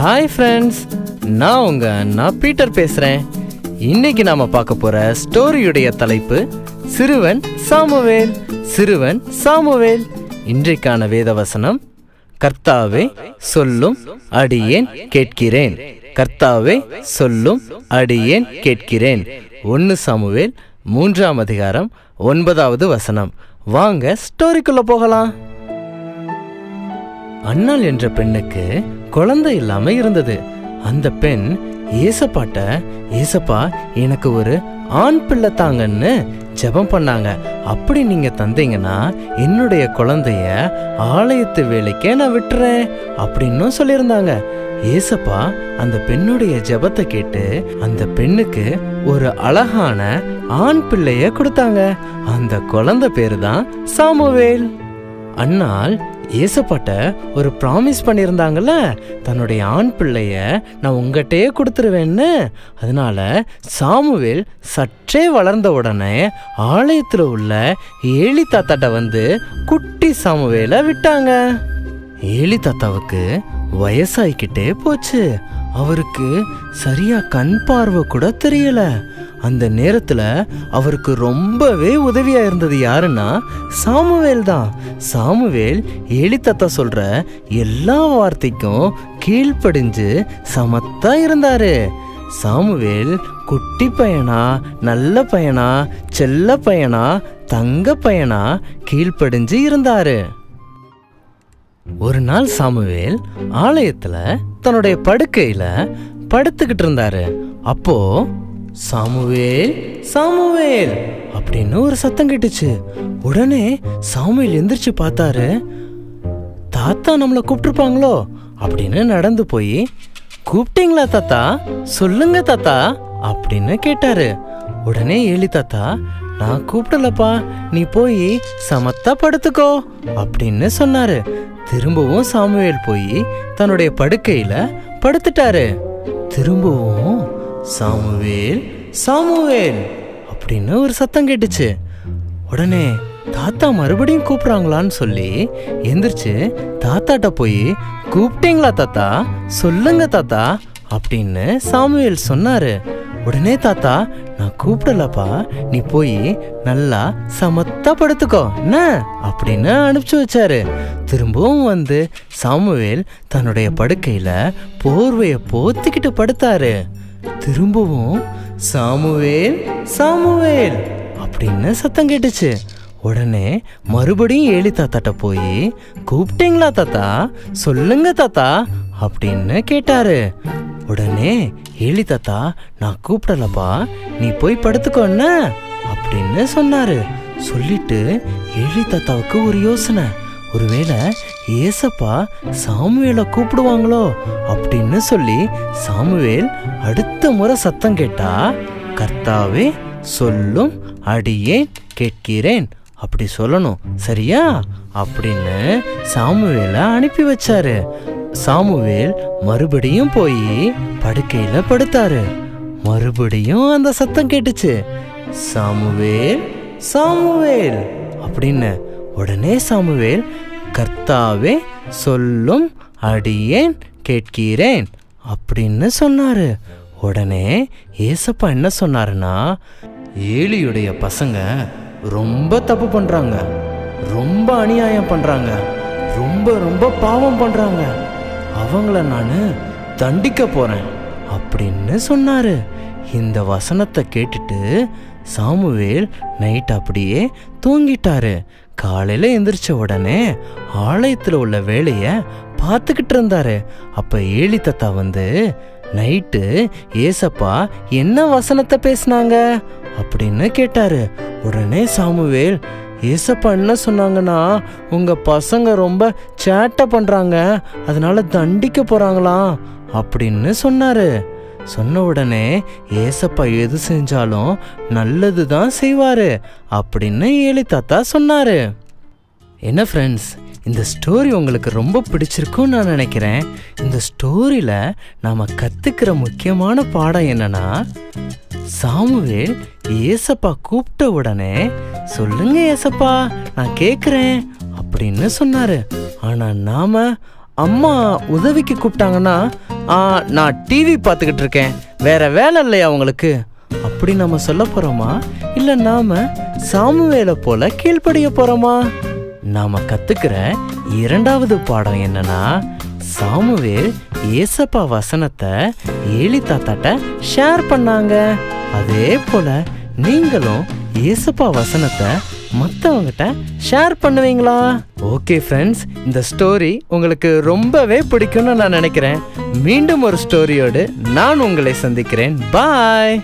Hi friends நான் உங்க நான் பீட்டர் பேசுறேன். இன்னைக்கு நாம பார்க்க போற ஸ்டோரியுடைய தலைப்பு சிறுவன் சாமுவேல் சிறுவன் சாமுவேல். இன்றைக்கான வேதவசனம் கர்த்தாவே சொல்லும் அடியேன் கேட்கிறேன். கர்த்தாவே சொல்லும் அடியேன் கேட்கிறேன். ஒன்று சாமுவேல் மூன்றாம் அதிகாரம் ஒன்பதாவது வசனம். வாங்க ஸ்டோரிக்குள்ள போகலாம். அண்ணாள் என்ற பெண்ணுக்கு குழந்தை இல்லாம இருந்தது. அந்த பெண் ஏசப்பாட்ட ஏசப்பா எனக்கு ஒரு ஆண் பிள்ளை தாங்கன்னு ஜெபம் பண்ணாங்க. அப்படி நீங்க தந்தீங்கன்னா என்னுடைய குழந்தைய ஆலயத்து வேலைக்கே நான் விட்டுறேன் அப்படின்னும் சொல்லியிருந்தாங்க. ஏசப்பா அந்த பெண்ணுடைய ஜெபத்தை கேட்டு அந்த பெண்ணுக்கு ஒரு அழகான ஆண் பிள்ளைய கொடுத்தாங்க. அந்த குழந்தை பேரு தான் சாமுவேல். அன்னால் ஏசப்பாட்ட ஒரு ப்ராமிஸ் பண்ணியிருந்தாங்கல்ல? தன்னுடைய ஆண் பிள்ளைய நான் உங்கள்கிட்டயே கொடுத்துருவேன்னு. அதனால சாமுவேல் சற்றே வளர்ந்த உடனே ஆலயத்தில் உள்ள ஏழி தாத்தாட்ட வந்து குட்டி சாமுவேலை விட்டாங்க. ஏழி தாத்தாவுக்கு வயசாயிக்கிட்டே போச்சு. அவருக்கு சரியா கண் பார்வை கூட தெரியல. அந்த நேரத்துல அவருக்கு ரொம்பவே உதவியா இருந்தது யாருன்னா சாமுவேல் தான். சாமுவேல் ஏலி தாத்தா சொல்ற எல்லா வார்த்தைக்கும் கீழ்ப்படிஞ்சு சமத்தா இருந்தாரு. சாமுவேல் குட்டி பையனா நல்ல பையனா செல்ல பையனா தங்க பையனா கீழ்ப்படிஞ்சு இருந்தாரு. ஒரு நாள் சாமுவேல் ஆலயத்துல தன்னுடைய படுக்கையில படுத்துக்கிட்டு இருந்தாரு. அப்போ சாமுவேல் சாமுவேல் அப்படின்னு ஒரு சத்தம் கேட்டுச்சு. உடனே சாமுவேல் எந்திரிச்சு பார்த்தாரு. தாத்தா நம்மளை கூப்பிட்டுருப்பாங்களோ? அப்படின்னு நடந்து போய் கூப்பிட்டீங்களா தாத்தா? சொல்லுங்க தாத்தா அப்படின்னு கேட்டாரு. உடனே ஏலி தாத்தா நான் கூப்பிடலப்பா நீ போய் சமத்தா படுத்துக்கோ அப்படின்னு சொன்னாரு. திரும்பவும் சாமுவேல் போய் தன்னுடைய படுக்கையில படுத்துட்டாரு. திரும்பவும் சாமுவேல் சாமுவேல் அப்படின்னு ஒரு சத்தம் கேட்டுச்சு. உடனே தாத்தா மறுபடியும் கூப்பிட்றாங்களான்னு சொல்லி எந்திரிச்சு தாத்தாட்ட போய் கூப்பிட்டீங்களா தாத்தா? சொல்லுங்க தாத்தா அப்படின்னு சாமுவேல் சொன்னாரு. உடனே தாத்தா நான் கூப்பிடலப்பா. நீ போய் நல்லா சமத்தா படுத்துக்கோ. என்ன? அப்படின்னு அனுப்பிச்சு வச்சாரு. திரும்பவும் வந்து சாமுவேல் தன்னுடைய படுக்கையில போர்வையை போத்திக்கிட்டு படுத்தாரு. திரும்பவும் சாமுவேல் சாமுவேல் அப்படின்னு சத்தம் கேட்டுச்சு. உடனே மறுபடியும் ஏலி தாத்தாட்ட போய் கூப்பிட்டீங்களா தாத்தா? சொல்லுங்க தாத்தா அப்படின்னு கேட்டாரு. உடனே ஏழி தாத்தா நான் கூப்பிடலப்பா. நீ போய் படுத்துக்கோன்ன அப்படின்னு சொன்னாரு. சொல்லிட்டு ஏழி தாத்தாவுக்கு ஒரு யோசனை. ஒருவேளை ஏசப்பா சாமுவேலை கூப்பிடுவாங்களோ? அப்படின்னு சொல்லி சாமுவேல் அடுத்த முறை சத்தம் கேட்டா கர்த்தாவே சொல்லும் அடியேன் கேட்கிறேன். அப்படி சொல்லணும். சரியா? அப்படின்னு சாமுவேலை அனுப்பி வச்சாரு. சாமுவேல் மறுபடியும் போய் படுக்கையில படுத்தாரு. மறுபடியும் அந்த சத்தம் கேட்டுச்சு. சாமுவேல் சாமுவேல் அப்படின்னு உடனே சாமுவேல் கர்த்தாவே சொல்லும் அடியேன் கேட்கிறேன் அப்படின்னு சொன்னாரு. உடனே ஏசப்பா என்ன சொன்னாருன்னா ஏலியுடைய பசங்க ரொம்ப தப்பு பண்ணுறாங்க ரொம்ப அநியாயம் பண்ணுறாங்க ரொம்ப ரொம்ப பாவம் பண்ணுறாங்க அவங்கள நான் தண்டிக்க போறேன் அப்படின்னு சொன்னார். இந்த வசனத்தை கேட்டுட்டு சாமுவேல் நைட் அப்படியே தூங்கிட்டாரு. காலையில் எந்திரிச்ச உடனே ஆலயத்தில் உள்ள வேலையை பார்த்துக்கிட்டு இருந்தாரு. அப்போ ஏழி தத்தா வந்து நைட்டு ஏசப்பா என்ன வசனத்தை பேசினாங்க? அப்படின்னு கேட்டாரு. உடனே சாமுவேல் ஏசப்பா என்ன சொன்னாங்கன்னா உங்கள் பசங்க ரொம்ப சேட்டை பண்ணுறாங்க அதனால தண்டிக்க போகிறாங்களாம் அப்படின்னு சொன்னார். சொன்ன உடனே ஏசப்பா எது செஞ்சாலும் நல்லது தான் செய்வார் அப்படின்னு ஏலி தாத்தா சொன்னார். என்ன ஃப்ரெண்ட்ஸ் இந்த ஸ்டோரி உங்களுக்கு ரொம்ப பிடிச்சிருக்கும்னு நான் நினைக்கிறேன். இந்த ஸ்டோரியில் நாம் கற்றுக்கிற முக்கியமான பாடம் என்னன்னா சாமுவேல் ஏசப்பா கூப்பிட்ட உடனே சொல்லுங்க ஏசப்பா நான் கேட்குறேன் அப்படின்னு சொன்னாரு. ஆனால் நாம அம்மா உதவிக்கு கூப்பிட்டாங்கன்னா நான் டிவி பார்த்துக்கிட்டு இருக்கேன். வேற வேலை இல்லையா உங்களுக்கு? அப்படி நம்ம சொல்ல போறோமா? இல்லை நாம சாமுவேலை போல கீழ்ப்படிய போறோமா? நாம கத்துக்கிற இரண்டாவது பாடம் என்னன்னா சாமுவேல் ஏசப்பா வசனத்தை ஏலி தாத்தாட்ட ஷேர் பண்ணாங்க. அதே போல நீங்களும் இயேசுப்பா வசனத்தை மற்றவங்ககிட்ட ஷேர் பண்ணுவீங்களா? ஓகே ஃப்ரெண்ட்ஸ் இந்த ஸ்டோரி உங்களுக்கு ரொம்பவே பிடிக்கும்னு நான் நினைக்கிறேன். மீண்டும் ஒரு ஸ்டோரியோடு நான் உங்களை சந்திக்கிறேன். பாய்